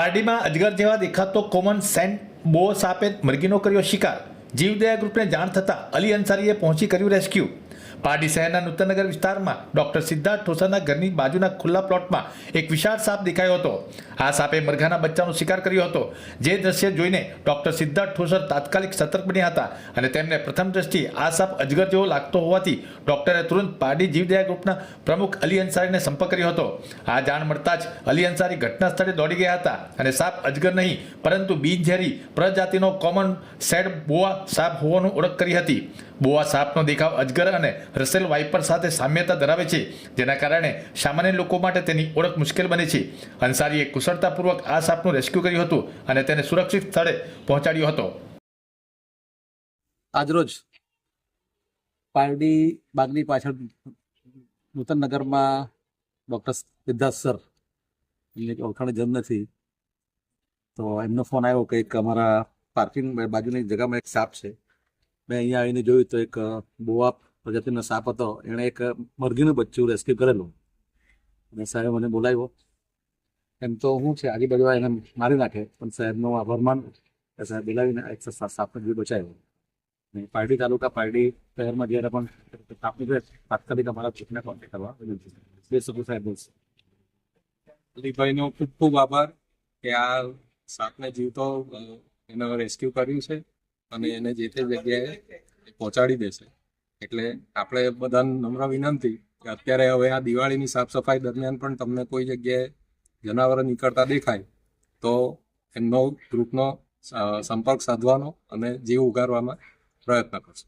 પારડીમાં અજગર જેવા દેખાતો કોમન સેન્ટ બો સાપે મરઘીનો કર્યો શિકાર. જીવદયા ગ્રુપને જાણ થતાં અલી અંસારીએ પહોંચી કર્યું રેસ્ક્યુ પારડી શહેરના નૂતનનગર વિસ્તારમાં ડોક્ટર સિદ્ધાર્થ ઠોસાના ઘરની બાજુના ખુલ્લા પ્લોટમાં એક વિશાળ સાપ દેખાયો હતો. આ સાપે મરઘાના બચ્ચાનો શિકાર કર્યો હતો. જે દ્રશ્ય જોઈને ડોક્ટર સિદ્ધાર્થ ઠોસર તાત્કાલિક સતર્ક બન્યા હતા અને તેમને પ્રથમ દ્રષ્ટિએ આ સાપ અજગર જેવો લાગતો હોવાથી ડોક્ટરે તુરંત પારડી જીવદયા ગ્રુપના પ્રમુખ અલી અંસારીને સંપર્ક કર્યો હતો. આ જાણ મળતા જ અલી અંસારી ઘટના સ્થળે દોડી ગયા હતા અને સાપ અજગર નહીં, પરંતુ બિનઝેરી પ્રજાતિનો કોમન સેડ બોઆ સાપ હોવાનું ઓળખ કરી હતી. બોઆ સાપનો દેખાવ અજગર અને રસેલ વાઇપર સાથે સામ્યતા ધરાવે છે. જેના કારણે સામાન્ય લોકો માટે તેની ઓળખ મુશ્કેલ બને છે. અંસારીએ કુશળતાપૂર્વક આ સાપનું રેસ્ક્યુ કર્યું હતું અને તેને સુરક્ષિત સ્થળે પહોંચાડ્યો હતો. આજરોજ પારડી બાગની પાછળ નૂતન નગરમાં ડૉક્ટર સિદ્ધાર્થ સર એમની ઓળખાણ જન્મ નથી. તો એમનો ફોન આવ્યો કે એક અમારા પાર્કિંગ બાજુની જગ્યામાં એક સાપ છે. મેં અહીંયા આવીને જોયું તો એક બોઆ પ્રજાતિનો સાપ હતો. એણે એક મરઘીનું બચ્ચું રેસ્ક્યુ કરેલું. અને સાહેબ મને બોલાવ્યો. એમ તો હું છે, આજુબાજુ એને મારી નાખે. પણ સાહેબનો આભાર માન સાહેબ બોલાવીને એક સાપને સાપનો જીવ બચાવ્યો. અને પારડી તાલુકા, પારડી શહેરમાં જ્યારે પણ જોડે તાત્કાલિક અમારા ચૂંટણી કોન્ટેક્ટ કરવા વિનંતી સભ્યો સાહેબ બોલશે અલીભાઈનો ખૂબ ખૂબ આભાર કે આ સાપને જીવતો એનો રેસ્ક્યુ કર્યું છે અને એને જે તે જગ્યાએ પહોંચાડી દેશે. એટલે આપણે બધાને નમ્ર વિનંતી કે અત્યારે હવે આ દિવાળીની સાફ સફાઈ દરમિયાન પણ તમને કોઈ જગ્યાએ જનાવરો નીકળતા દેખાય, તો એમનો ગ્રુપનો સંપર્ક સાધવાનો અને જીવ ઉગારવામાં પ્રયત્ન કરશો.